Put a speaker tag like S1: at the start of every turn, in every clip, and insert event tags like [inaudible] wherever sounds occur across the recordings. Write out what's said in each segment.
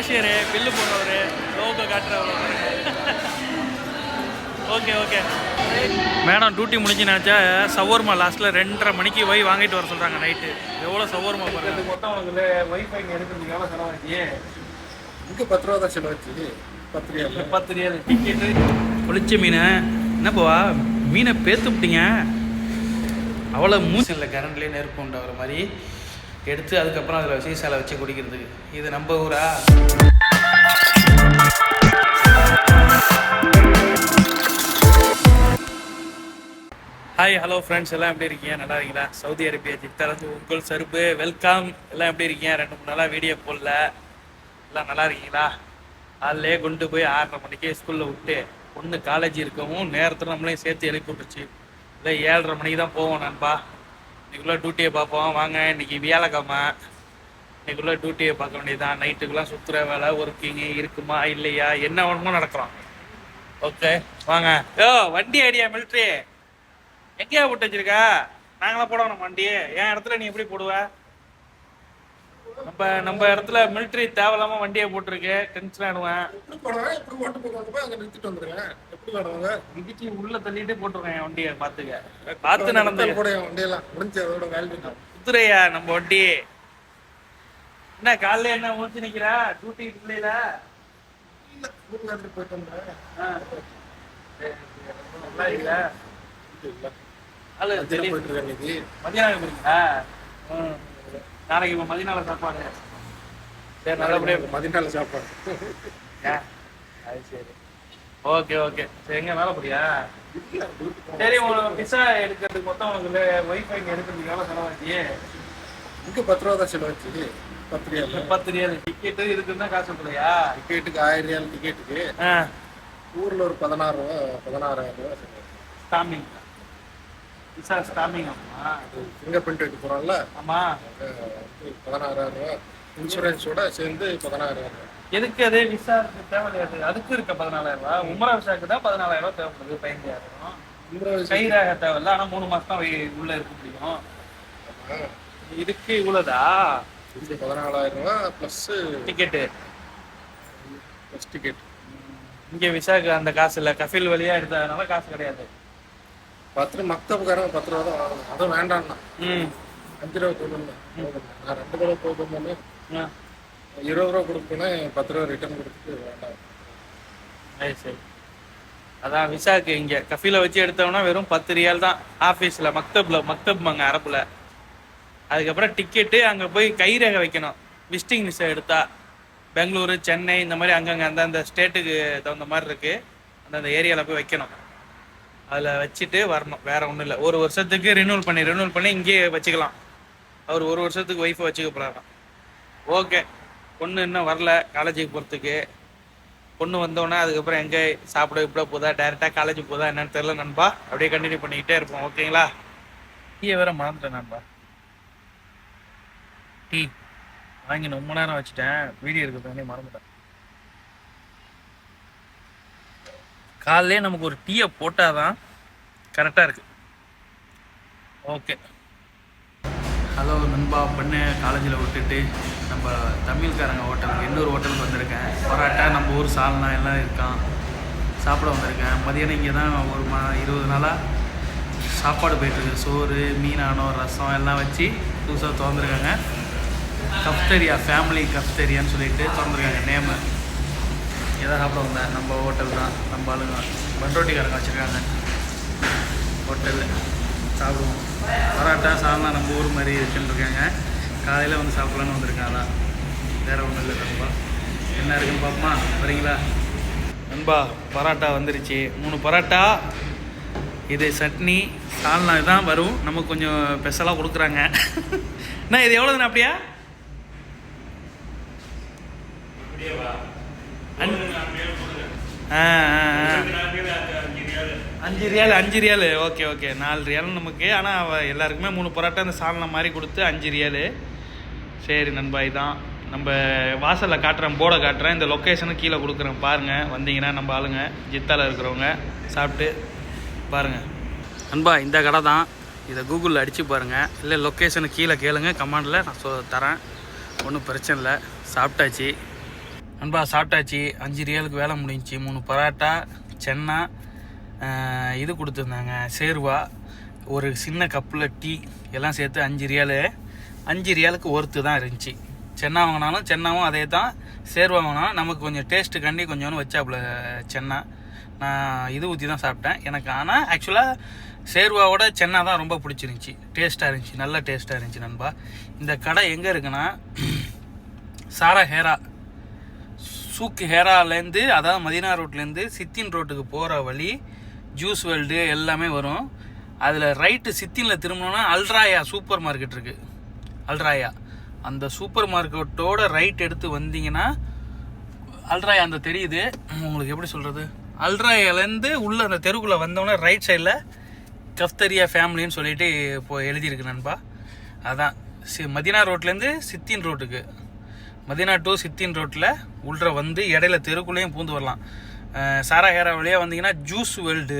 S1: cashier bill போடுறவரு logo காட்டுறவர் okay okay madam duty நினச்சா சவர்மா லாஸ்ட்டில் ரெண்டரை மணிக்கு போய் வாங்கிட்டு வர சொல்கிறாங்க நைட்டு எவ்வளோ சவர்மா பாருங்க
S2: மொத்தம் உனக்கு ஒய்ஃபை எடுக்கிறதுக்கு எவ்வளோ இங்கே பத்து ரூபா தான் செலவாச்சு பத்து ரூபா
S1: பத்து ரூபா டிக்கெட்டு குளிச்ச மீன் என்னப்பா மீனை பேத்து விட்டீங்க அவ்வளோ மூசில் இல்லை கரண்ட்லேயே நெருப்பு உண்டாகிற மாதிரி எடுத்து அதுக்கப்புறம் அதில் விசேஷால வச்சு குடிக்கிறதுக்கு இது நம்ப ஊரா ஹாய் ஹலோ ஃப்ரெண்ட்ஸ் எல்லாம் எப்படி இருக்கீங்க நல்லா இருக்கீங்களா சவுதி அரேபியா ஜித்தாரந்து உங்கள் சருப்பு வெல்கம் எல்லாம் எப்படி இருக்கீங்க ரெண்டு மூணு நாளாக வீடியோ போடல எல்லாம் நல்லா இருக்கீங்களா அதிலே கொண்டு போய் ஆறரை மணிக்கே ஸ்கூலில் விட்டு ஒன்று காலேஜ் இருக்கவும் நேரத்தில் நம்மளையும் சேர்த்து எழுப்பி இல்லை ஏழரை மணிக்கு தான் போவோம் நண்பா இன்னைக்குள்ளே டியூட்டியை பார்ப்போம் வாங்க இன்னைக்கு வியாழக்கம்மா இன்னைக்குள்ளே டியூட்டியை பார்க்க வேண்டியதுதான் நைட்டுக்குலாம் சுற்றுற வேலை ஒர்க்கிங்கு இருக்குமா இல்லையா என்ன வேணுமோ நடக்கிறோம் ஓகே வாங்க யோ வண்டி ஐடியா மில்ட்ரி எங்கேயா விட்டு வச்சிருக்கா நாங்களாம் போடணும் வண்டி என் இடத்துல நீ எப்படி போடுவ நம்ம நம்ம இடத்துல மிலிட்டரி தேவையில்லாம வண்டியை போட்டிருக்கு டென்ஷன் ஆயிடுவேன் உள்ள தள்ளிட்டு போட்டுருவேன் வண்டியை பாத்துக்க பாத்து நடந்து குதிரையா நம்ம வண்டி என்ன காலைல என்ன முடிச்சு நிக்கிறா டியூட்டி பிள்ளையில போயிட்டு வந்தேன் நாளைக்கு இப்போ மதியநாள சாப்பாடு சரி நல்லபடியாக
S2: மதியநாள சாப்பாடு
S1: அது சரி ஓகே ஓகே சரி எங்க வேலை போறியா சரி உனக்கு பிஸா எடுக்கிறதுக்கு மொத்தம் உனக்கு ஒய்ஃபை எடுக்கிறதுக்கு எவ்வளோ செலவாச்சு
S2: இங்கே பத்து ரூபா தான் செலவாச்சு பத்து ரியால்
S1: பத்து ரியால் டிக்கெட்டு இதுக்குன்னா காசு போடுறியா
S2: டிக்கெட்டுக்கு ஆயிரம் ரியால் டிக்கெட்டுக்கு ஊரில் ஒரு பதினாறு ரூபா பதினாறாயிரம் ரூபா
S1: ஸ்டாமிங் விசா ஸ்டாம்பிங் ஆகுமா
S2: ஃபிங்கர் பிரிண்ட் எடுக்க போகிறோம்ல ஆமாம் பதினாறாயிரம் ரூபா இன்சூரன்ஸோட சேர்ந்து பதினாறாயிரம் ரூபா
S1: எதுக்கு அதே விசா தேவையாது அதுக்கு இருக்க பதினாலாயிரம் ரூபா உமரா விசாவுக்கு தான் பதினாலாயிரம் ரூபா தேவைப்படுது பதினஞ்சாயிரம் உமரா கைராக தேவையில்ல ஆனால் மூணு மாதம் தான் உள்ளே இருக்க முடியும் இதுக்கு இவ்வளோதா
S2: இது பதினாலாயிரம் ரூபாய் ப்ளஸ் டிக்கெட்டு ப்ளஸ் டிக்கெட்
S1: இங்கே விசாக்கு அந்த காசு இல்லை கஃபில் வழியாக எடுத்ததுனால காசு கிடையாது
S2: பத்து ரூபா மக்தப்புக்காரங்க பத்து ரூபா தான் வாங்கணும் அதுவும் வேண்டாம்னா அஞ்சு ரூபா கொடுங்க நான் ரெண்டு ரூபா போகணும்னு இருபது ரூபா கொடுக்கணும் பத்து ரூபா ரிட்டர்ன் கொடுத்துட்டு வேண்டாம்
S1: சரி அதான் விசாக்கு இங்கே கஃபில வச்சு எடுத்தோம்னா வெறும் பத்து ரியால் தான் ஆஃபீஸில் மக்தப்ல மக்தப் அங்க அரப்பில் அதுக்கப்புறம் டிக்கெட்டு அங்கே போய் கைரேகை வைக்கணும் விசிட்டிங் விசா எடுத்தா பெங்களூரு சென்னை இந்த மாதிரி அங்கங்கே அந்தந்த ஸ்டேட்டுக்கு தகுந்த மாதிரி இருக்குது அந்தந்த ஏரியாவில் போய் வைக்கணும் அதில் வச்சுட்டு வரணும் வேற ஒன்றும் இல்லை ஒரு வருஷத்துக்கு ரினூவல் பண்ணி ரினூவல் பண்ணி இங்கேயே வச்சுக்கலாம் அவர் ஒரு வருஷத்துக்கு ஒய்ஃபை வச்சுக்க போகிறாராம் ஓகே பொண்ணு இன்னும் வரல காலேஜுக்கு போகிறதுக்கு பொண்ணு வந்தோன்னே அதுக்கப்புறம் எங்கே சாப்பிட இப்பட போதா டேரெக்டாக காலேஜ் போதா என்னன்னு தெரில நண்பா அப்படியே கண்டினியூ பண்ணிக்கிட்டே இருப்போம் ஓகேங்களா டீயை வேற மறந்துட்டேன் நண்பா டீ வாங்கி ரொம்ப நேரம் வச்சுட்டேன் வீடியோ இருக்கிறதானே மறந்துட்டேன் காலையிலே நமக்கு ஒரு டீயை போட்டால் தான் கரெக்டாக இருக்குது ஓகே ஹலோ நண்பா பண்ணு காலேஜில் விட்டுட்டு நம்ம தமிழ்காரங்க ஹோட்டலுக்கு இன்னொரு ஹோட்டலுக்கு வந்திருக்கேன் பரோட்டா நம்ம ஊர் சால்னா எல்லாம் இருக்கான் சாப்பிட வந்திருக்கேன் மதியானம் இங்கே தான் ஒரு மா இருபது நாளாக சாப்பாடு போயிட்டுருக்கு சோறு மீனானோ ரசம் எல்லாம் வச்சு புதுசாக திறந்துருக்காங்க கஃப்டரியா ஃபேமிலி கஃப்டரியான்னு சொல்லிட்டு திறந்துருக்காங்க நேமு எதை சாப்பிட வந்தேன் நம்ம ஹோட்டல் தான் நம்ம ஆளுங்க பண்ரோட்டி ரொட்டிக்காரங்க வச்சுருக்காங்க ஹோட்டலில் சாப்பிடுவோம் பரோட்டா சாதனா நம்ம ஊர் மாதிரி இருக்குன்னு இருக்காங்க காலையில் வந்து சாப்பிட்லான்னு வந்திருக்காங்க அதான் வேறு ஒன்றும் இல்லை ரொம்ப என்ன இருக்குன்னு பார்ப்போமா வரீங்களா நண்பா பரோட்டா வந்துருச்சு மூணு பரோட்டா இது சட்னி சால்னா தான் வரும் நமக்கு கொஞ்சம் ஸ்பெஷலாக கொடுக்குறாங்க அண்ணா [laughs] இது எவ்வளோதுண்ணா அப்படியா அஞ்சு ரியால் அஞ்சு ரியால் ஓகே ஓகே நாலு ரியால் நமக்கு ஆனால் அவள் எல்லாருக்குமே மூணு பரோட்டா அந்த சாலனை மாதிரி கொடுத்து அஞ்சு ரியால் சரி நண்பா இதுதான் நம்ம வாசலில் காட்டுறேன் போர்டை காட்டுறேன் இந்த லொக்கேஷனும் கீழே கொடுக்குறேன் பாருங்கள் வந்தீங்கன்னா நம்ம ஆளுங்க ஜித்தாவில் இருக்கிறவங்க சாப்பிட்டு பாருங்கள் நண்பா இந்த கடை தான் இதை கூகுளில் அடித்து பாருங்கள் இல்லை லொக்கேஷனை கீழே கேளுங்கள் கமாண்டில் நான் சொ தரேன் ஒன்றும் பிரச்சனை இல்லை சாப்பிட்டாச்சு நண்பா சாப்பிட்டாச்சு அஞ்சு ரியலுக்கு வேலை முடிஞ்சிச்சு மூணு பரோட்டா சென்னா இது கொடுத்துருந்தாங்க சேர்வா ஒரு சின்ன கப்பில் டீ எல்லாம் சேர்த்து அஞ்சு ரியலு அஞ்சு ரியலுக்கு ஒருத்து தான் இருந்துச்சு சென்னா வாங்கினாலும் சென்னாவும் அதே தான் சேர்வா வாங்கினாலும் நமக்கு கொஞ்சம் டேஸ்ட்டு கண்டி கொஞ்சம் வச்சாப்புல சென்னா நான் இது ஊற்றி தான் சாப்பிட்டேன் எனக்கு ஆனால் ஆக்சுவலாக சேர்வாவோட சென்னா தான் ரொம்ப பிடிச்சிருந்துச்சி டேஸ்ட்டாக இருந்துச்சு நல்ல டேஸ்ட்டாக இருந்துச்சு நண்பா இந்த கடை எங்கே இருக்குன்னா [clears throat] சாரா ஹேரா சூக் ஹேராலேருந்து அதாவது மதினா ரோட்லேருந்து சித்தின் ரோட்டுக்கு போகிற வழி ஜூஸ் வேர்ல்டு எல்லாமே வரும் அதில் ரைட்டு சித்தினில் திரும்பணும்னா அல்ராயா சூப்பர் மார்க்கெட் இருக்குது அல்ராயா அந்த சூப்பர் மார்க்கெட்டோட ரைட் எடுத்து வந்தீங்கன்னா அல்ராயா அந்த தெரியுது உங்களுக்கு எப்படி சொல்கிறது அல்ராயாலேருந்து உள்ளே அந்த தெருக்குள்ளே வந்தோடனே ரைட் சைடில் கஃப்தரியா ஃபேமிலின்னு சொல்லிட்டு இப்போ எழுதியிருக்கு நண்பா அதான் சி மதினா ரோட்லேருந்து சித்தின் ரோட்டுக்கு மதினா டு சித்தின் ரோட்டில் உள்ள வந்து இடையில தெருக்குள்ளேயும் பூந்து வரலாம் ஹேரா வழியாக வந்தீங்கன்னா ஜூஸ் வேல்டு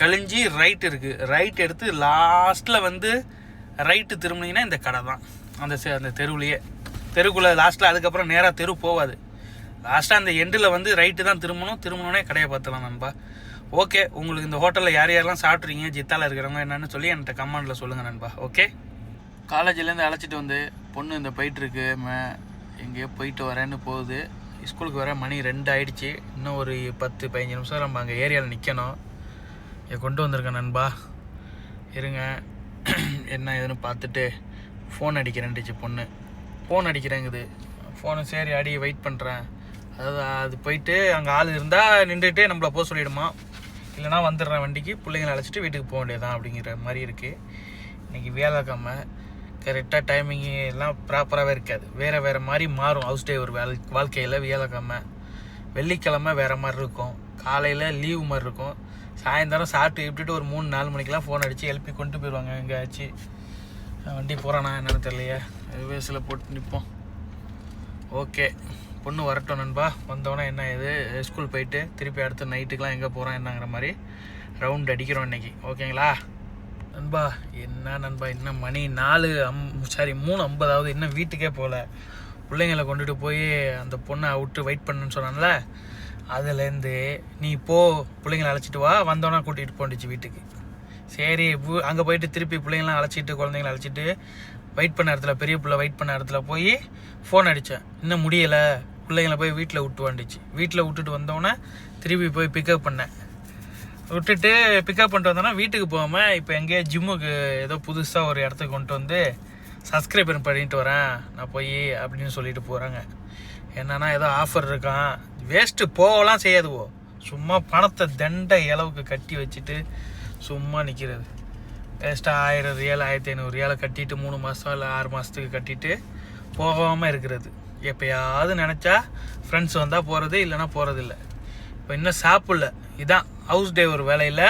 S1: கழிஞ்சி ரைட் இருக்குது ரைட் எடுத்து லாஸ்ட்டில் வந்து ரைட்டு திரும்பினீங்கன்னா இந்த கடை தான் அந்த அந்த தெருவுலையே தெருக்குள்ளே லாஸ்ட்டில் அதுக்கப்புறம் நேராக தெரு போகாது லாஸ்ட்டாக அந்த எண்டில் வந்து ரைட்டு தான் திரும்பணும் திரும்பணுன்னே கடையை பார்த்துலாம் நண்பா ஓகே உங்களுக்கு இந்த ஹோட்டலில் யார் யாரெல்லாம் சாப்பிட்றீங்க ஜித்தாவில் இருக்கிறவங்க என்னென்னு சொல்லி என்கிட்ட கமாண்டில் சொல்லுங்கள் நண்பா ஓகே காலேஜ்லேருந்து அழைச்சிட்டு வந்து பொண்ணு இந்த போயிட்டுருக்கு மே எங்கேயோ போயிட்டு வரேன்னு போகுது ஸ்கூலுக்கு வர மணி ரெண்டு ஆகிடுச்சி இன்னும் ஒரு பத்து பதினஞ்சு நிமிஷம் நம்ம அங்கே ஏரியாவில் நிற்கணும் இங்கே கொண்டு வந்திருக்கேன் நண்பா இருங்க என்ன ஏதுன்னு பார்த்துட்டு ஃபோன் அடிக்கிறேன்டுச்சு பொண்ணு ஃபோன் அடிக்கிறேங்குது ஃபோனை சரி அடி வெயிட் பண்ணுறேன் அதாவது அது போயிட்டு அங்கே ஆள் இருந்தால் நின்றுட்டு நம்மளை போக சொல்லிவிடுமா இல்லைனா வந்துடுறேன் வண்டிக்கு பிள்ளைங்களை அழைச்சிட்டு வீட்டுக்கு போக வேண்டியதான் அப்படிங்கிற மாதிரி இருக்குது இன்றைக்கி வியாழக்கிழமை கரெக்டாக டைமிங் எல்லாம் ப்ராப்பராகவே இருக்காது வேறு வேறு மாதிரி மாறும் ஹவுஸ் டே ஒரு வாழ்க்கையில் வியாழக்கிழமை வெள்ளிக்கிழமை வேறு மாதிரி இருக்கும் காலையில் லீவு மாதிரி இருக்கும் சாயந்தரம் சாப்பிட்டு இப்படிட்டு ஒரு மூணு நாலு மணிக்கெலாம் ஃபோன் அடித்து எழுப்பி கொண்டு போயிடுவாங்க எங்கேயாச்சு வண்டி போகிறானா என்னென்னு தெரியலையே வேஸில் போட்டு நிற்போம் ஓகே பொண்ணு வரட்டும் நண்பா வந்தோடனே என்ன இது ஸ்கூல் போயிட்டு திருப்பி அடுத்து நைட்டுக்கெலாம் எங்கே போகிறோம் என்னங்கிற மாதிரி ரவுண்ட் அடிக்கிறோம் இன்றைக்கி ஓகேங்களா நண்பா என்ன நண்பா இன்னும் மணி நாலு அம் சாரி மூணு ஐம்பதாவது இன்னும் வீட்டுக்கே போகல பிள்ளைங்களை கொண்டுட்டு போய் அந்த பொண்ணை விட்டு வெயிட் பண்ணுன்னு சொன்னான்ல அதுலேருந்து நீ போ பிள்ளைங்களை அழைச்சிட்டு வா வந்தோன்னா கூட்டிகிட்டு போண்டுச்சு வீட்டுக்கு சரி அங்கே போயிட்டு திருப்பி பிள்ளைங்களாம் அழைச்சிட்டு குழந்தைங்கள அழைச்சிட்டு வெயிட் பண்ண இடத்துல பெரிய பிள்ளை வெயிட் பண்ண இடத்துல போய் ஃபோன் அடித்தேன் இன்னும் முடியலை பிள்ளைங்களை போய் வீட்டில் விட்டு வந்துச்சு வீட்டில் விட்டுட்டு வந்தோன்னே திருப்பி போய் பிக்கப் பண்ணேன் விட்டுட்டு பிக்கப் பண்ணிட்டு வந்தோன்னா வீட்டுக்கு போகாமல் இப்போ எங்கேயோ ஜிம்முக்கு ஏதோ புதுசாக ஒரு இடத்துக்கு கொண்டு வந்து சப்ஸ்கிரைபர் பண்ணிட்டு வரேன் நான் போய் அப்படின்னு சொல்லிட்டு போகிறாங்க என்னன்னா ஏதோ ஆஃபர் இருக்கான் வேஸ்ட்டு போகலாம் செய்யாதுவோ சும்மா பணத்தை தண்டை இளவுக்கு கட்டி வச்சுட்டு சும்மா நிற்கிறது வேஸ்ட்டாக ஆயிரம் ரியல் ஆயிரத்தி ஐநூறு ரியலை கட்டிட்டு மூணு மாதம் இல்லை ஆறு மாதத்துக்கு கட்டிட்டு போகாமல் இருக்கிறது எப்போயாவது நினச்சா ஃப்ரெண்ட்ஸ் வந்தால் போகிறது இல்லைன்னா போகிறதில்ல இப்போ இன்னும் சாப்பிடல இதான் ஹவுஸ் டிரைவர் வேலையில்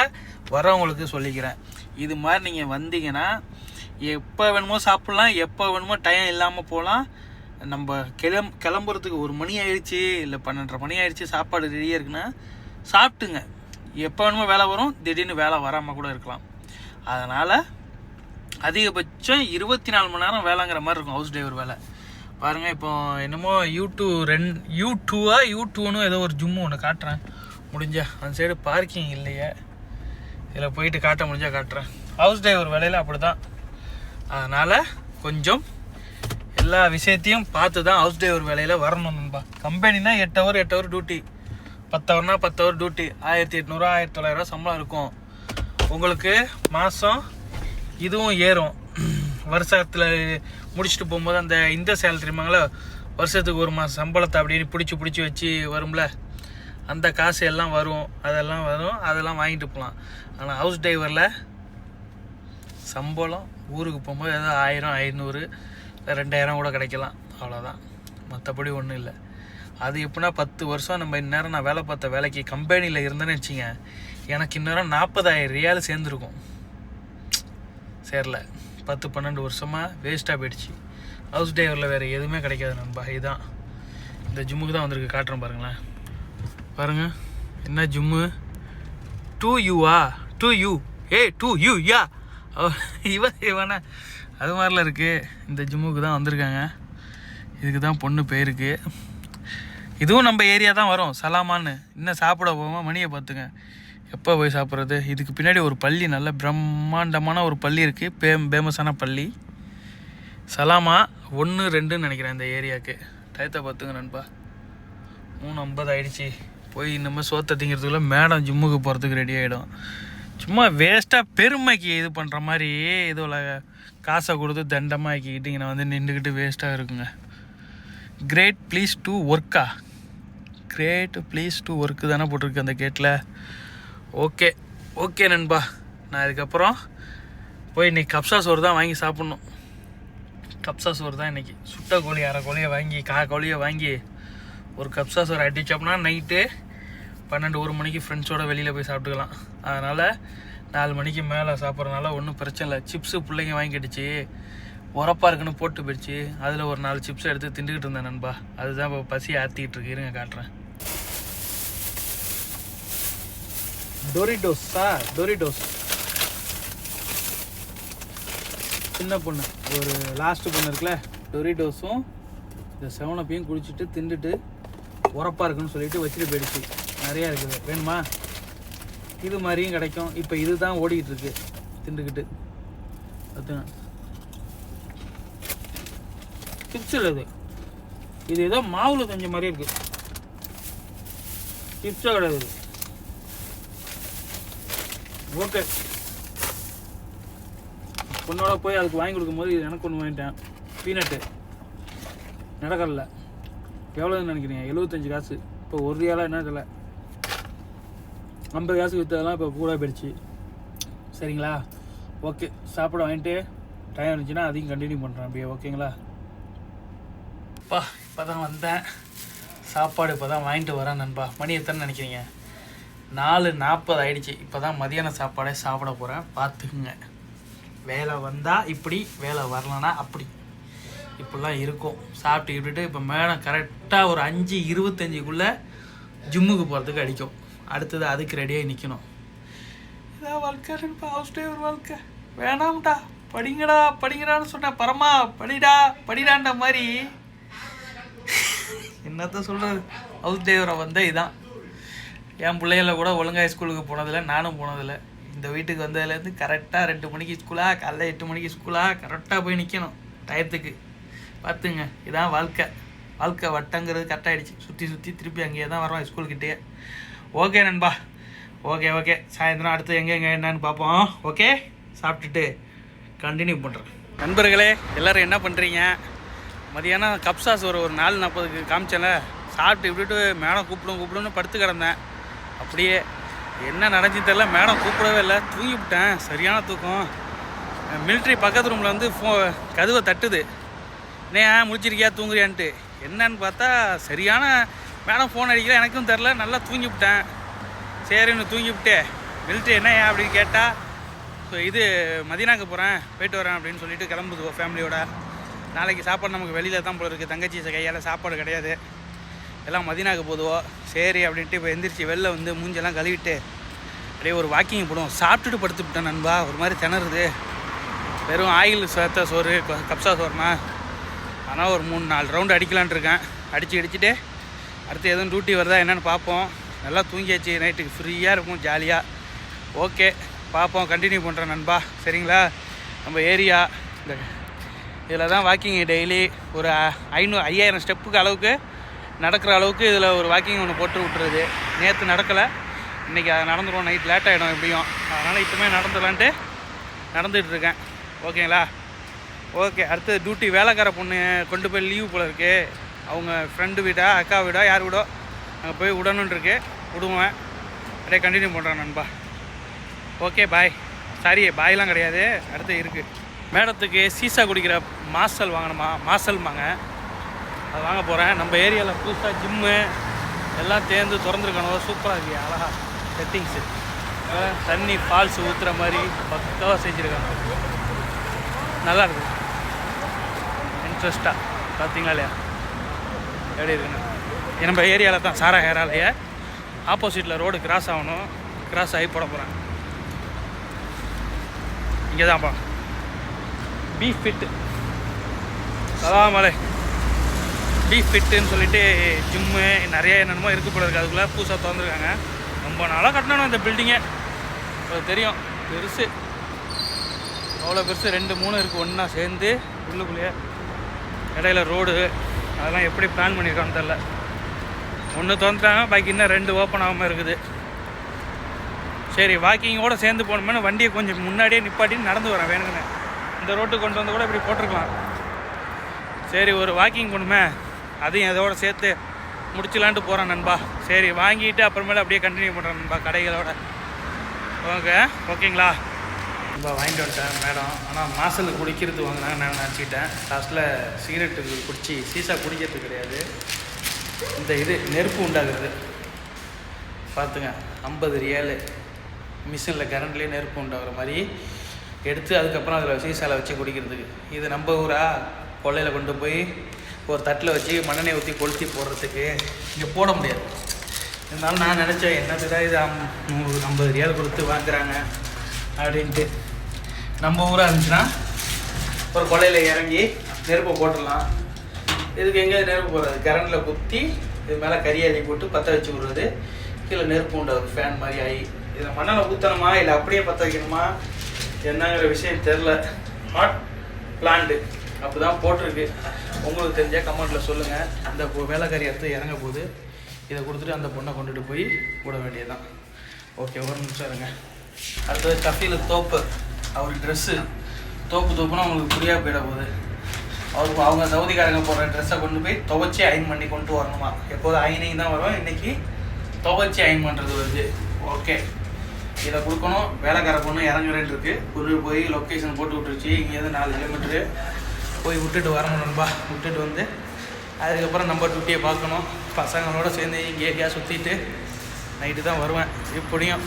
S1: வரவங்களுக்கு சொல்லிக்கிறேன் இது மாதிரி நீங்கள் வந்தீங்கன்னா எப்போ வேணுமோ சாப்பிட்லாம் எப்போ வேணுமோ டைம் இல்லாமல் போகலாம் நம்ம கிளம் கிளம்புறதுக்கு ஒரு மணி ஆயிடுச்சு இல்லை பன்னெண்டரை மணி ஆயிடுச்சு சாப்பாடு ரெடியாக இருக்குன்னா சாப்பிட்டுங்க எப்போ வேணுமோ வேலை வரும் திடீர்னு வேலை வராமல் கூட இருக்கலாம் அதனால் அதிகபட்சம் இருபத்தி நாலு மணி நேரம் வேலைங்கிற மாதிரி இருக்கும் ஹவுஸ் டிரைவர் வேலை பாருங்கள் இப்போ என்னமோ யூ டூ ரென் யூ டூவா யூ டூன்னு ஏதோ ஒரு ஜும்மு ஒன்று காட்டுறேன் முடிஞ்சா அந்த சைடு பார்க்கிங் இல்லையே இதில் போயிட்டு காட்ட முடிஞ்சால் காட்டுறேன் ஹவுஸ் டிரைவர் வேலையில் அப்படி தான் அதனால் கொஞ்சம் எல்லா விஷயத்தையும் பார்த்து தான் ஹவுஸ் டிரைவர் வேலையில் வரணும் நண்பா கம்பெனினா எட்டு ஹவர் எட்டு ஹவர் டியூட்டி பத்து ஹவர்னா பத்து ஹவர் டியூட்டி ஆயிரத்தி எட்நூறுவா ஆயிரத்தி தொள்ளாயிரரூவா சம்பளம் இருக்கும் உங்களுக்கு மாதம் இதுவும் ஏறும் வருஷத்தில் முடிச்சுட்டு போகும்போது அந்த இந்த சேலரி வருஷத்துக்கு ஒரு மாதம் சம்பளத்தை அப்படின்னு பிடிச்சி பிடிச்சி வச்சு வரும்ல அந்த காசு எல்லாம் வரும் அதெல்லாம் வரும் அதெல்லாம் வாங்கிட்டு போகலாம் ஆனால் ஹவுஸ் டிரைவரில் சம்பளம் ஊருக்கு போகும்போது ஏதோ ஆயிரம் ஐநூறு ரெண்டாயிரம் கூட கிடைக்கலாம் அவ்வளோதான் மற்றபடி ஒன்றும் இல்லை அது எப்படின்னா பத்து வருஷம் நம்ம இந்நேரம் நான் வேலை பார்த்த வேலைக்கு கம்பெனியில் இருந்தேன்னு வச்சுங்க எனக்கு இந்நேரம் நாற்பதாயிரம் ரியால் சேர்ந்துருக்கும் சேரல பத்து பன்னெண்டு வருஷமாக வேஸ்ட்டாக போயிடுச்சு ஹவுஸ் டிரைவரில் வேறு எதுவுமே கிடைக்காது நம்ம இதுதான் இந்த ஜிம்முக்கு தான் வந்திருக்கு காட்டுறேன் பாருங்களேன் பாருங்க என்ன ஜிம்மு டூ யூவா two U A two U யா இவன் இவனா அது மாதிரிலாம் இருக்குது இந்த ஜிம்முக்கு தான் வந்திருக்காங்க இதுக்கு தான் பொண்ணு பேருக்கு இதுவும் நம்ம ஏரியா தான் வரும் சலாமான்னு இன்னும் சாப்பிட போவோம் மணியை பார்த்துங்க எப்போ போய் சாப்பிட்றது இதுக்கு பின்னாடி ஒரு பள்ளி நல்ல பிரம்மாண்டமான ஒரு பள்ளி இருக்குது பே பேமஸான பள்ளி சலாமா ஒன்று ரெண்டுன்னு நினைக்கிறேன் இந்த ஏரியாவுக்கு டயத்தை பார்த்துங்க நண்பா மூணு ஐம்பது ஆயிடுச்சு போய் இனிமேல் சோத்த திங்கிறதுக்குள்ளே மேடம் ஜிம்முக்கு போகிறதுக்கு ரெடி ஆகிடும் சும்மா வேஸ்ட்டாக பெருமைக்கு இது பண்ணுற மாதிரி இதில் காசை கொடுத்து தண்டமாக ஆக்கிக்கிட்டு இங்கே வந்து நின்றுக்கிட்டு வேஸ்ட்டாக இருக்குங்க கிரேட் ப்ளீஸ் டூ ஒர்க்கா கிரேட் ப்ளீஸ் டூ ஒர்க்கு தானே போட்டிருக்கு அந்த கேட்டில் ஓகே ஓகே நண்பா நான் இதுக்கப்புறம் போய் இன்றைக்கி கப்சா சோறு தான் வாங்கி சாப்பிட்ணும் கப்சா சோறு தான் இன்றைக்கி சுட்ட கோழி அரை கோழியை வாங்கி கா கோழியை வாங்கி ஒரு கப்சா சோறு அடித்தோம்னா நைட்டு பன்னெண்டு ஒரு மணிக்கு ஃப்ரெண்ட்ஸோடு வெளியில் போய் சாப்பிட்டுக்கலாம் அதனால் நாலு மணிக்கு மேலே சாப்பிட்றதுனால ஒன்றும் பிரச்சனை இல்லை சிப்ஸு பிள்ளைங்க வாங்கிக்கிடுச்சு உரப்பாக இருக்குன்னு போட்டு போயிடுச்சு அதில் ஒரு நாலு சிப்ஸ் எடுத்து திண்டுக்கிட்டு இருந்தேன் நண்பா அதுதான் இப்போ பசி ஆற்றிக்கிட்டு இருக்கு இருங்க காட்டுறேன் டொரிடோஸா டொரிடோஸ் சின்ன பொண்ணு ஒரு லாஸ்ட்டு பொண்ணு இருக்குல்ல டொரிடோஸும் இந்த செவனப்பையும் குடிச்சிட்டு திண்டுட்டு உரப்பாக இருக்குன்னு சொல்லிட்டு வச்சுட்டு போயிடுச்சு நிறையா இருக்குது வேணுமா இது மாதிரியும் கிடைக்கும் இப்போ இது தான் ஓடிக்கிட்டு திண்டுக்கிட்டு பார்த்துங்க சிப்ஸில் இது இது ஏதோ மாவில் செஞ்ச மாதிரி இருக்குது சிப்ஸோ கிடையாது ஓகே பொண்ணோட போய் அதுக்கு வாங்கி கொடுக்கும்போது இது எனக்கு ஒன்று வாங்கிட்டேன் பீனட்டு நடக்கல எவ்வளோன்னு நினைக்கிறீங்க எழுவத்தஞ்சு காசு இப்போ ஒரு ரியாலாக என்ன தெரியல ஐம்பது காசுக்கு விற்றதெல்லாம் இப்போ கூட போயிடுச்சு சரிங்களா ஓகே சாப்பாடு வாங்கிட்டு டைம் இருந்துச்சுன்னா அதையும் கண்டினியூ பண்ணுறேன் அப்படியே ஓகேங்களா அப்பா இப்போ தான் வந்தேன் சாப்பாடு இப்போ தான் வாங்கிட்டு வரேன் நண்பா மணி எத்தனை நினைக்கிறீங்க நாலு நாற்பது ஆகிடுச்சு இப்போ தான் மதியான சாப்பாடே சாப்பிட போகிறேன் பார்த்துக்குங்க வேலை வந்தால் இப்படி வேலை வரலன்னா அப்படி இப்படிலாம் இருக்கும் சாப்பிட்டு இப்படிட்டு இப்போ மேடம் கரெக்டாக ஒரு அஞ்சு இருபத்தஞ்சிக்குள்ளே ஜிம்முக்கு போகிறதுக்கு அடிக்கும் அடுத்தது அதுக்கு ரெடியாக நிற்கணும் இதான் வாழ்க்கை பாசிட்டிவ் ஒரு வாழ்க்கை வேணாம்டா படிங்கடா படிங்கடான்னு சொன்னேன் பரமா படிடா படிடான்ற மாதிரி என்னத்த சொல்கிறது ஹவுஸ் டிரைவரை வந்த இதுதான் என் பிள்ளைகள கூட ஒழுங்காக ஸ்கூலுக்கு போனதில்லை நானும் போனதில்லை இந்த வீட்டுக்கு வந்ததுலேருந்து கரெக்டாக ரெண்டு மணிக்கு ஸ்கூலா காலைல எட்டு மணிக்கு ஸ்கூலா கரெக்டாக போய் நிற்கணும் டயத்துக்கு பார்த்துங்க இதான் வாழ்க்கை வாழ்க்கை வட்டங்கிறது கரெக்டாகிடுச்சு சுற்றி சுற்றி திருப்பி அங்கேயே தான் வரோம் ஸ்கூல்கிட்டே ஓகே நண்பா ஓகே ஓகே சாயந்தரம் அடுத்து எங்கே எங்கே என்னன்னு பார்ப்போம் ஓகே சாப்பிட்டுட்டு கண்டினியூ பண்ணுறேன் நண்பர்களே எல்லோரும் என்ன பண்ணுறீங்க மதியானம் கப்சாஸ் ஒரு ஒரு நாலு நாற்பதுக்கு காமிச்சல சாப்பிட்டு இப்படிட்டு மேடம் கூப்பிடும் கூப்பிடும்னு படுத்து கிடந்தேன் அப்படியே என்ன நடஞ்சு தெரில மேடம் கூப்பிடவே இல்லை தூங்கிவிட்டேன் சரியான தூக்கம் மிலிட்ரி பக்கத்து ரூமில் வந்து ஃபோ கதுவை தட்டுது ஏன் முடிச்சிருக்கியா தூங்குறியான்ட்டு என்னன்னு பார்த்தா சரியான மேடம் ஃபோன் அடிக்கல எனக்கும் தெரில நல்லா தூங்கிவிட்டேன் சரின்னு தூங்கிவிட்டு வெல்ட்டு என்ன ஏன் அப்படின்னு கேட்டால் ஸோ இது மதினாக்கு போகிறேன் போயிட்டு வரேன் அப்படின்னு சொல்லிட்டு கிளம்புதுவோ ஃபேமிலியோட நாளைக்கு சாப்பாடு நமக்கு வெளியில் தான் போல இருக்குது தங்கச்சி கையால் சாப்பாடு கிடையாது எல்லாம் மதினாக்கு போதுவோ சரி அப்படின்ட்டு இப்போ எந்திரிச்சு வெளில வந்து மூஞ்செல்லாம் கழுவிட்டு அப்படியே ஒரு வாக்கிங் போடுவோம் சாப்பிட்டுட்டு படுத்து விட்டேன் நண்பா ஒரு மாதிரி திணறுது வெறும் ஆயில் சேர்த்த சோறு கப்சா சோறுனா ஆனால் ஒரு மூணு நாலு ரவுண்டு அடிக்கலான் இருக்கேன் அடித்து அடிச்சுட்டு அடுத்து எதுவும் டியூட்டி வருதா என்னென்னு பார்ப்போம் நல்லா தூங்கியாச்சு நைட்டுக்கு ஃப்ரீயாக இருக்கும் ஜாலியாக ஓகே பார்ப்போம் கண்டினியூ பண்ணுறேன் நண்பா சரிங்களா நம்ம ஏரியா இந்த இதில் தான் வாக்கிங் டெய்லி ஒரு ஐநூறு ஐயாயிரம் ஸ்டெப்புக்கு அளவுக்கு நடக்கிற அளவுக்கு இதில் ஒரு வாக்கிங் ஒன்று போட்டு விட்டுறது நேற்று நடக்கலை இன்றைக்கி அதை நடந்துடும் நைட் லேட் ஆகிடும் எப்படியும் அதனால் இப்போமே நடந்துடலான்ட்டு நடந்துகிட்ருக்கேன் ஓகேங்களா ஓகே அடுத்தது டியூட்டி வேலைக்கார பொண்ணு கொண்டு போய் லீவு போல இருக்குது அவங்க ஃப்ரெண்டு வீடா அக்கா வீடா யார் வீடோ அங்கே போய் விடணுன்ட்ருக்கு விடுவேன் அப்படியே கண்டினியூ பண்ணுறேன் நண்பா ஓகே பாய் சாரி பாய்லாம் கிடையாது அடுத்து இருக்குது மேடத்துக்கு சீசா குடிக்கிற மாசல் வாங்கணுமா மாசல் வாங்க அது வாங்க போகிறேன் நம்ம ஏரியாவில் புதுசாக ஜிம்மு எல்லாம் தேர்ந்து திறந்துருக்கணும் சூப்பராக இருக்கு அழகா செட்டிங்ஸு தண்ணி ஃபால்ஸ் ஊற்றுற மாதிரி பக்கவாக செஞ்சுருக்காங்க நல்லா இருக்குது இன்ட்ரெஸ்ட்டாக பார்த்தீங்களா இல்லையா எப்படி இருக்குன்னு நம்ம ஏரியாவில் தான் சாரா ஏராலையே ஆப்போசிட்டில் ரோடு கிராஸ் ஆகணும் கிராஸ் ஆகி போட போகிறேன் இங்கே தான்ப்பா பீஃப் ஃபிட்டு மலை பீஃப் ஃபிட்டுன்னு சொல்லிட்டு ஜிம்மு நிறைய என்னென்னமோ இருக்க போல இருக்குது அதுக்குள்ளே புதுசாக திறந்துருக்காங்க ரொம்ப நாளாக கட்டணும் இந்த பில்டிங்கே அது தெரியும் பெருசு அவ்வளோ பெருசு ரெண்டு மூணு இருக்குது ஒன்றா சேர்ந்து உள்ளுக்குள்ளேயே இடையில ரோடு அதெல்லாம் எப்படி பிளான் பண்ணியிருக்கான்னு தெரில ஒன்று திறந்துட்டாங்க பாக்கி இன்னும் ரெண்டு ஓப்பன் ஆகாமல் இருக்குது சரி வாக்கிங்கோடு சேர்ந்து போகணுமேனு வண்டியை கொஞ்சம் முன்னாடியே நிப்பாட்டின்னு நடந்து வரேன் வேணுங்கண்ணே இந்த ரோட்டு கொண்டு வந்து கூட இப்படி போட்டிருக்கலாம் சரி ஒரு வாக்கிங் போகணுமே அதையும் அதோடு சேர்த்து முடிச்சலான்ட்டு போகிறேன் நண்பா சரி வாங்கிட்டு அப்புறமேல அப்படியே கண்டினியூ பண்ணுறேன் நண்பா கடைகளோட ஓகே ஓகேங்களா ரொம்ப வாங்கிட்டு வந்துட்டேன் மேடம் ஆனால் மாசலில் குடிக்கிறது வாங்கினாங்க நான் நினச்சிக்கிட்டேன் லாஸ்ட்டில் சிகரெட்டு குடித்து சீசா குடிக்கிறது கிடையாது இந்த இது நெருப்பு உண்டாகிறது பார்த்துங்க ஐம்பது ரியல் மிஷினில் கரண்ட்லேயே நெருப்பு உண்டாகிற மாதிரி எடுத்து அதுக்கப்புறம் அதில் சீசாவில் வச்சு குடிக்கிறதுக்கு இது நம்ம ஊரா கொள்ளையில் கொண்டு போய் ஒரு தட்டில் வச்சு மண்ணெண்ணெய் ஊற்றி கொளுத்தி போடுறதுக்கு இங்கே போட முடியாது இருந்தாலும் நான் நினச்சேன் தான் இது ஐம்பது ரியால் கொடுத்து வாங்குறாங்க அப்படின்ட்டு நம்ம ஊராக இருந்துச்சுன்னா ஒரு கொலையில் இறங்கி நெருப்பை போட்டுடலாம் இதுக்கு எங்கே நெருப்பு போடுறது கரண்டில் குத்தி இது மேலே கரியாதி போட்டு பற்ற வச்சு விடுறது கீழே நெருப்பு உண்டு உண்டாகுது ஃபேன் மாதிரி ஆகி இதை மண்ணில் ஊற்றணுமா இல்லை அப்படியே பற்ற வைக்கணுமா என்னங்கிற விஷயம் தெரில நாட் பிளான்டு அப்படி தான் போட்டிருக்கு உங்களுக்கு தெரிஞ்சால் கமெண்ட்டில் சொல்லுங்கள் அந்த வேலைக்காரி எடுத்து இறங்க போது இதை கொடுத்துட்டு அந்த பொண்ணை கொண்டுட்டு போய் விட வேண்டியதுதான் ஓகே ஒரு நிமிஷம் இருங்க அடுத்தது கத்தியில் தோப்பு அவர் ட்ரெஸ்ஸு தோப்பு தோப்புன்னு அவங்களுக்கு புரியா போயிட போகுது அவருக்கு அவங்க சவுதிக்காரங்க போடுற ட்ரெஸ்ஸை கொண்டு போய் துவைச்சி அயன் பண்ணி கொண்டு வரணுமா எப்போதும் அயனிங் தான் வரும் இன்றைக்கி துவைச்சி அயன் பண்ணுறது வருது ஓகே இதை கொடுக்கணும் வேலைக்கார பொண்ணு இறங்குறேன் இருக்குது கொண்டு போய் லொக்கேஷன் போட்டு விட்டுருச்சு இங்கேயிருந்து நாலு கிலோமீட்ரு போய் விட்டுட்டு வரணும் நண்பா விட்டுட்டு வந்து அதுக்கப்புறம் நம்ம டூட்டியை பார்க்கணும் பசங்களோட சேர்ந்து இங்கே ஏரியா சுற்றிட்டு நைட்டு தான் வருவேன் இப்படியும்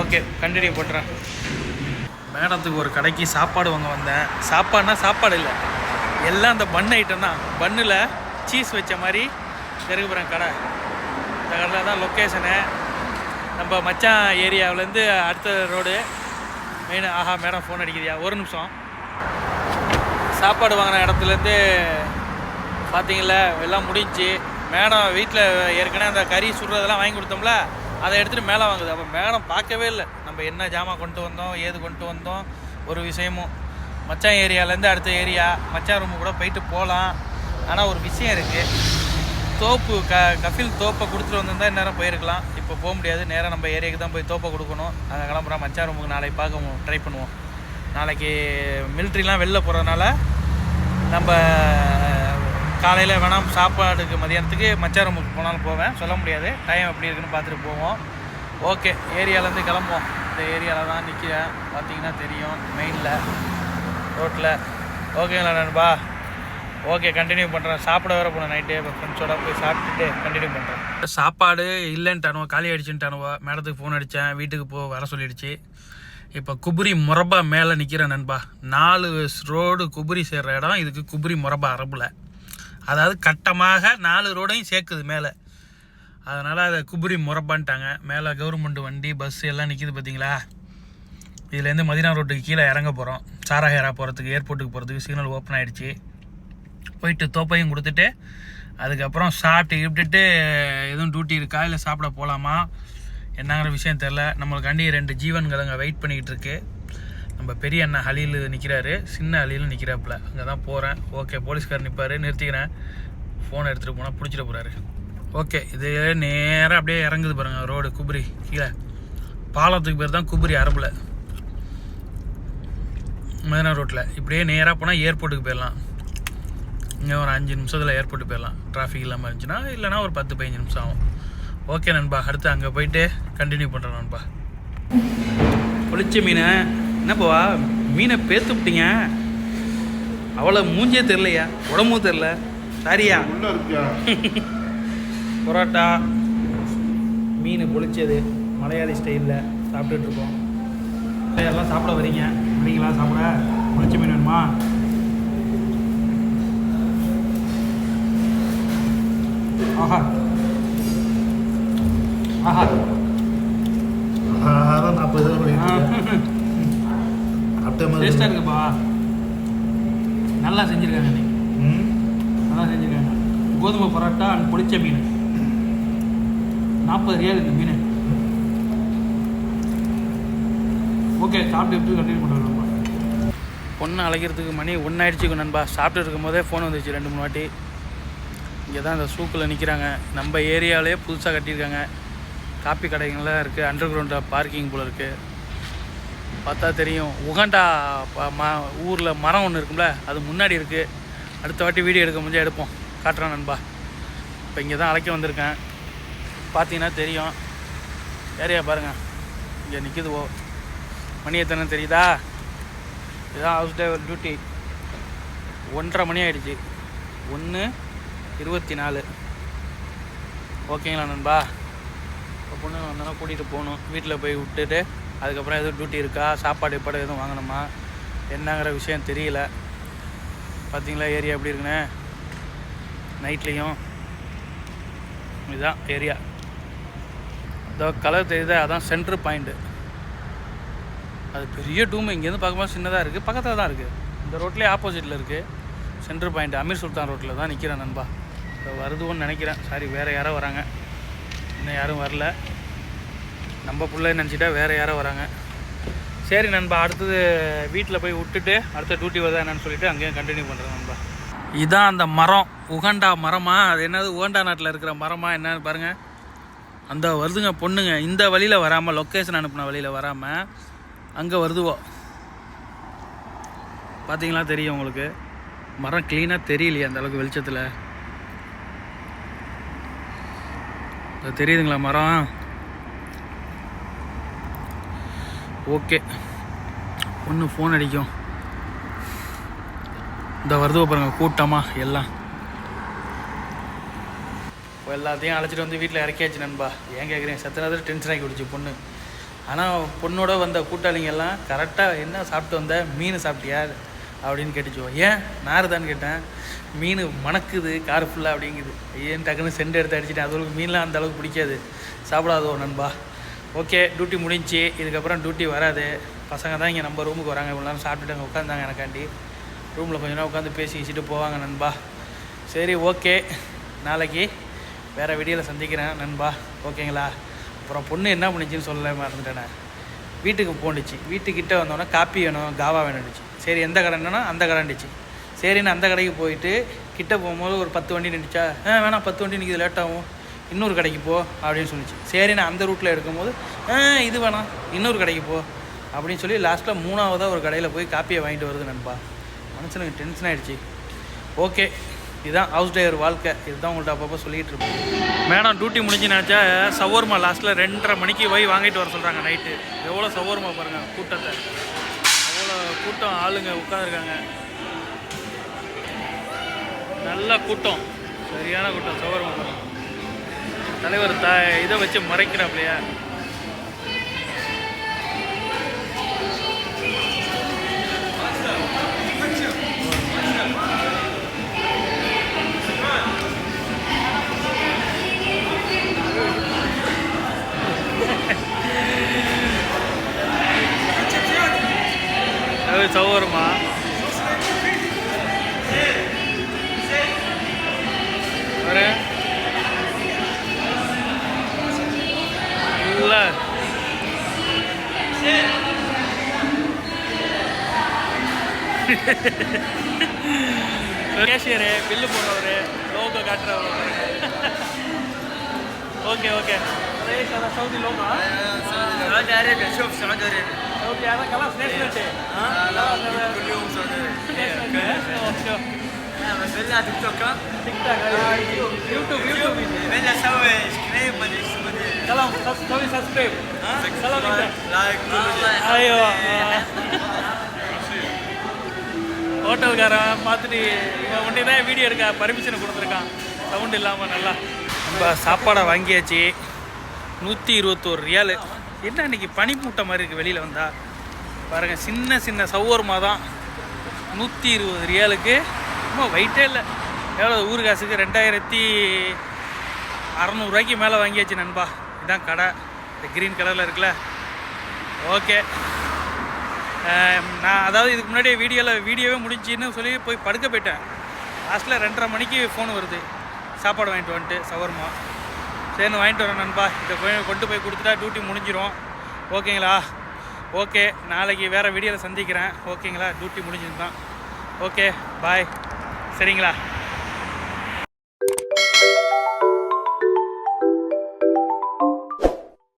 S1: ஓகே கண்டினியூ பண்ணுறேன் மேடத்துக்கு ஒரு கடைக்கு சாப்பாடு வாங்க வந்தேன் சாப்பாடுனா சாப்பாடு இல்லை எல்லாம் அந்த பன் ஐட்டம் தான் பன்னில் சீஸ் வச்ச மாதிரி தெருகுபுரம் கடை இந்த கடையில் தான் லொக்கேஷனு நம்ம மச்சான் ஏரியாவிலேருந்து அடுத்த ரோடு மெயின் ஆஹா மேடம் ஃபோன் அடிக்கிறியா ஒரு நிமிஷம் சாப்பாடு வாங்கின இடத்துலேருந்து பார்த்தீங்களா எல்லாம் முடிஞ்சு மேடம் வீட்டில் ஏற்கனவே அந்த கறி சுடுறதெல்லாம் வாங்கி கொடுத்தோம்ல அதை எடுத்துகிட்டு மேலே வாங்குது அப்போ மேடம் பார்க்கவே இல்லை நம்ம என்ன ஜாமான் கொண்டு வந்தோம் ஏது கொண்டு வந்தோம் ஒரு விஷயமும் மச்சான் ஏரியாலேருந்து அடுத்த ஏரியா மச்சான் ரூம் கூட போயிட்டு போகலாம் ஆனால் ஒரு விஷயம் இருக்குது தோப்பு க கஃபில் தோப்பை கொடுத்துட்டு வந்திருந்தால் இந்நேரம் போயிருக்கலாம் இப்போ போக முடியாது நேராக நம்ம ஏரியாவுக்கு தான் போய் தோப்பை கொடுக்கணும் அதை கிளம்புறோம் மச்சான் ரூமுக்கு நாளைக்கு பார்க்க ட்ரை பண்ணுவோம் நாளைக்கு மில்ட்ரிலாம் வெளில போகிறதுனால நம்ம காலையில் வேணாம் சாப்பாடுக்கு மதியானத்துக்கு மச்சான் ரூமுக்கு போனாலும் போவேன் சொல்ல முடியாது டைம் எப்படி இருக்குன்னு பார்த்துட்டு போவோம் ஓகே ஏரியாவிலேருந்து கிளம்புவோம் இந்த ஏரியாவில் தான் நிற்கிறேன் பார்த்தீங்கன்னா தெரியும் மெயினில் ரோட்டில் ஓகேங்களா நண்பா ஓகே கண்டினியூ பண்ணுறேன் சாப்பிட போன போனேன் இப்போ ஃப்ரெண்ட்ஸோட போய் சாப்பிட்டுட்டு கண்டினியூ பண்ணுறேன் சாப்பாடு இல்லைன்ட்டானுவோ காலி அடிச்சுட்டானுவோ மேடத்துக்கு ஃபோன் அடித்தேன் வீட்டுக்கு போ வர சொல்லிடுச்சு இப்போ குபுரி முரபா மேலே நிற்கிறேன் நண்பா நாலு ரோடு குபுரி சேர்கிற இடம் இதுக்கு குபுரி முரபா அரபில் அதாவது கட்டமாக நாலு ரோடையும் சேர்க்குது மேலே அதனால் அதை குபுரி முறப்பான்ட்டாங்க மேலே கவர்மெண்ட் வண்டி பஸ் எல்லாம் நிற்கிது பார்த்தீங்களா இதுலேருந்து மதினா ரோட்டுக்கு கீழே இறங்க போகிறோம் சாராஹேரா போகிறதுக்கு ஏர்போர்ட்டுக்கு போகிறதுக்கு சிக்னல் ஓப்பன் ஆகிடுச்சு போயிட்டு தோப்பையும் கொடுத்துட்டு அதுக்கப்புறம் சாப்பிட்டு கிப்பிட்டு எதுவும் டியூட்டி இருக்கா இல்லை சாப்பிட போகலாமா என்னங்கிற விஷயம் தெரில நம்மளுக்காண்டி ரெண்டு ஜீவன்கள் அங்கே வெயிட் பண்ணிக்கிட்டு இருக்கு நம்ம பெரிய அண்ணன் அழியில் நிற்கிறாரு சின்ன அழியில் நிற்கிறாப்புல அங்கே தான் போகிறேன் ஓகே போலீஸ்கார் நிற்பார் நிறுத்திக்கிறேன் ஃபோனை எடுத்துகிட்டு போனால் பிடிச்சிட போகிறாரு ஓகே இது நேராக அப்படியே இறங்குது பாருங்கள் ரோடு குபரி கீழே பாலத்துக்கு பேர் தான் குபரி அரபில் மதுனா ரோட்டில் இப்படியே நேராக போனால் ஏர்போர்ட்டுக்கு போயிடலாம் இங்கே ஒரு அஞ்சு நிமிஷத்தில் ஏர்போர்ட்டு போயிடலாம் டிராஃபிக் இல்லாமல் இருந்துச்சுன்னா இல்லைனா ஒரு பத்து பதினஞ்சு நிமிஷம் ஆகும் ஓகே நண்பா அடுத்து அங்கே போயிட்டு கண்டினியூ பண்ணுறேன் நண்பா குளிச்ச மீனை என்னப்பா மீனை பேத்து விட்டீங்க அவ்வளோ மூஞ்சே தெரிலையா உடம்பும் தெரில சரியா [laughs] பரோட்டா மீன் பொழிச்சது மலையாளி ஸ்டைலில் சாப்பிட்டுட்ருக்கோம் எல்லாம் சாப்பிட வரீங்க வரீங்களா சாப்பிட பொழிச்ச மீன் வேணுமா ஆஹா ஆஹா ஆஹா நாற்பது டேஸ்ட்டாக இருக்குப்பா நல்லா செஞ்சுருக்காங்க நல்லா செஞ்சுருக்காங்க கோதுமை பரோட்டா அண்ட் பொடிச்ச மீன் நாற்பது ரியால் இந்த மீன் ஓகே சாப்பிட்டு எப்படி கண்டினியூ பண்ணுறோம் பொண்ணு பொண்ணை அழைக்கிறதுக்கு மணி ஒன்று ஆயிடுச்சுக்கும் நண்பா சாப்பிட்டு இருக்கும் போதே ஃபோன் வந்துச்சு ரெண்டு மூணு வாட்டி இங்கே தான் இந்த சூக்கில் நிற்கிறாங்க நம்ம ஏரியாவிலே புதுசாக கட்டியிருக்காங்க காப்பி கடைகள்லாம் இருக்குது அண்டர் கிரவுண்டில் பார்க்கிங் போல் இருக்குது பார்த்தா தெரியும் உகண்டா ம ஊரில் மரம் ஒன்று இருக்கும்ல அது முன்னாடி இருக்குது அடுத்த வாட்டி வீடியோ எடுக்க முடிஞ்சால் எடுப்போம் காட்டுறேன் நண்பா இப்போ இங்கே தான் அழைக்க வந்திருக்கேன் பார்த்தீங்கன்னா தெரியும் ஏரியா பாருங்கள் இங்கே நிற்கிதுவோ மணி எத்தனை தெரியுதா இதுதான் ஹவுஸ் டிரைவர் டியூட்டி ஒன்றரை மணி ஆகிடுச்சு ஒன்று இருபத்தி நாலு ஓகேங்களா நண்பா இப்போ பொண்ணு வந்தோன்னா கூட்டிகிட்டு போகணும் வீட்டில் போய் விட்டுட்டு அதுக்கப்புறம் எதுவும் டியூட்டி இருக்கா சாப்பாடு இப்பாடு எதுவும் வாங்கணுமா என்னங்கிற விஷயம் தெரியல பார்த்தீங்களா ஏரியா எப்படி இருக்குண்ணே நைட்லேயும் இதுதான் ஏரியா இதோ கலர் தெரியுது அதான் சென்ட்ரு பாயிண்ட்டு அது பெரிய டூம் இங்கேருந்து பார்க்கும்போது சின்னதாக இருக்குது பக்கத்தில் தான் இருக்குது இந்த ரோட்லேயே ஆப்போசிட்டில் இருக்குது சென்ட்ரு பாயிண்ட் அமீர் சுல்தான் ரோட்டில் தான் நிற்கிறேன் நண்பா இப்போ வருதுன்னு நினைக்கிறேன் சாரி வேறு யாரோ வராங்க இன்னும் யாரும் வரல நம்ம பிள்ளை நினச்சிட்டா வேறு யாரோ வராங்க சரி நண்பா அடுத்தது வீட்டில் போய் விட்டுட்டு அடுத்த டியூட்டி வருதா என்னன்னு சொல்லிவிட்டு அங்கேயும் கண்டினியூ பண்ணுறேன் நண்பா இதான் அந்த மரம் உகண்டா மரமா அது என்னது உகண்டா நாட்டில் இருக்கிற மரமா என்னன்னு பாருங்கள் அந்த வருதுங்க பொண்ணுங்க இந்த வழியில் வராமல் லொக்கேஷன் அனுப்பின வழியில் வராமல் அங்கே வருதுவோ பார்த்தீங்களா தெரியும் உங்களுக்கு மரம் க்ளீனாக தெரியலையே அந்த அளவுக்கு வெளிச்சத்தில் தெரியுதுங்களா மரம் ஓகே ஒன்று ஃபோன் அடிக்கும் இந்த வருதுவோ பாருங்கள் கூட்டமாக எல்லாம் இப்போ எல்லாத்தையும் அழைச்சிட்டு வந்து வீட்டில் இறக்கியாச்சு நண்பா ஏன் கேட்குறேன் சத்தனாவது டென்ஷன் ஆகி விடுச்சு பொண்ணு ஆனால் பொண்ணோட வந்த கூட்டாளிங்கெல்லாம் கரெக்டாக என்ன சாப்பிட்டு வந்த மீன் சாப்பிட்டியா அப்படின்னு கேட்டுச்சோ ஏன் நார்தான்னு கேட்டேன் மீன் மணக்குது கார் ஃபுல்லாக அப்படிங்குது ஏன் டக்குன்னு செண்டு எடுத்து அடிச்சிட்டேன் அதுவளுக்கு மீன்லாம் அந்த அளவுக்கு பிடிக்காது சாப்பிடாதோ நண்பா ஓகே டியூட்டி முடிஞ்சு இதுக்கப்புறம் டியூட்டி வராது பசங்க தான் இங்கே நம்ம ரூமுக்கு வராங்க இவ்வளோ நேரம் சாப்பிட்டுட்டு அங்கே உட்காந்தாங்க எனக்காண்டி ரூமில் கொஞ்ச நேரம் உட்காந்து பேசி வச்சுட்டு போவாங்க நண்பா சரி ஓகே நாளைக்கு வேறு வீடியோவில் சந்திக்கிறேன் நண்பா ஓகேங்களா அப்புறம் பொண்ணு என்ன பண்ணிச்சின்னு சொல்ல மறந்துட்டேனே வீட்டுக்கு போண்டுச்சு வீட்டுக்கிட்ட வந்தோடனே காப்பி வேணும் காவா வேணும்னுச்சு சரி எந்த கடைன்னா அந்த கடைண்டுச்சு சரின்னு அந்த கடைக்கு போயிட்டு கிட்ட போகும்போது ஒரு பத்து வண்டி நின்றுச்சா ஆ வேணாம் பத்து வண்டி நிற்கிது லேட்டாகும் இன்னொரு கடைக்கு போ அப்படின்னு சொல்லிச்சு சரி நான் அந்த ரூட்டில் எடுக்கும்போது இது வேணாம் இன்னொரு கடைக்கு போ அப்படின்னு சொல்லி லாஸ்ட்டில் மூணாவதாக ஒரு கடையில் போய் காப்பியை வாங்கிட்டு வருது நண்பா மனுஷனுக்கு டென்ஷன் ஆகிடுச்சு ஓகே இதுதான் ஹவுஸ் டிரைவர் வாழ்க்கை இதுதான் உங்கள்கிட்ட அப்பப்போ சொல்லிகிட்டு இருப்போம் மேடம் டியூட்டி நினச்சா சவர்மா லாஸ்ட்டில் ரெண்டரை மணிக்கு போய் வாங்கிட்டு வர சொல்கிறாங்க நைட்டு எவ்வளோ சவர்மா பாருங்கள் கூட்டத்தை அவ்வளோ கூட்டம் ஆளுங்க உட்காந்துருக்காங்க நல்ல கூட்டம் சரியான கூட்டம் சவர்மா தலைவர் த இதை வச்சு மறைக்கிறாப்லையா அது சௌகரமா ஒரு இல்லை கேஷியரு பில்லு போடுறவர் லோகோ காட்டுறவர் ஓகே ஓகே சவுதி லோகா Saudi Arabia shop Saudi Arabia بنلعب تيك توك تيك توك يوتيوب يوتيوب بنلعب سوا سكريب ما ادري ما ادري سلام سوي سبسكرايب سلام لايك ايوه ஹோட்டல்காரன் பார்த்துட்டு இவன் ஒன்றே தான் வீடியோ இருக்கா பர்மிஷன் கொடுத்துருக்கான் சவுண்ட் இல்லாமல் நல்லா இப்போ சாப்பாடை வாங்கியாச்சு நூற்றி இருபத்தோரு ரியாலு என்ன இன்றைக்கி மூட்டை மாதிரி இருக்குது வெளியில் வந்தால் பாருங்கள் சின்ன சின்ன சௌவரமாக தான் நூற்றி இருபது ரியாலுக்கு ரொம்ப வெயிட்டே இல்லை எவ்வளோ ஊர் காசுக்கு ரெண்டாயிரத்தி அறநூறுவாய்க்கு மேலே வாங்கியாச்சு நண்பா இதுதான் கடை இந்த க்ரீன் கலரில் இருக்குல்ல ஓகே நான் அதாவது இதுக்கு முன்னாடியே வீடியோவில் வீடியோவே முடிஞ்சின்னு சொல்லி போய் படுக்க போயிட்டேன் லாஸ்ட்டில் ரெண்டரை மணிக்கு ஃபோன் வருது சாப்பாடு வாங்கிட்டு வந்துட்டு சவர்மா சேர்ந்து வாங்கிட்டு வரேன் நண்பா இதை போய் கொண்டு போய் கொடுத்துட்டா டியூட்டி முடிஞ்சிடும் ஓகேங்களா ஓகே நாளைக்கு வேறு வீடியோவில் சந்திக்கிறேன் ஓகேங்களா டியூட்டி முடிஞ்சிருந்தான் ஓகே பாய் சரிங்களா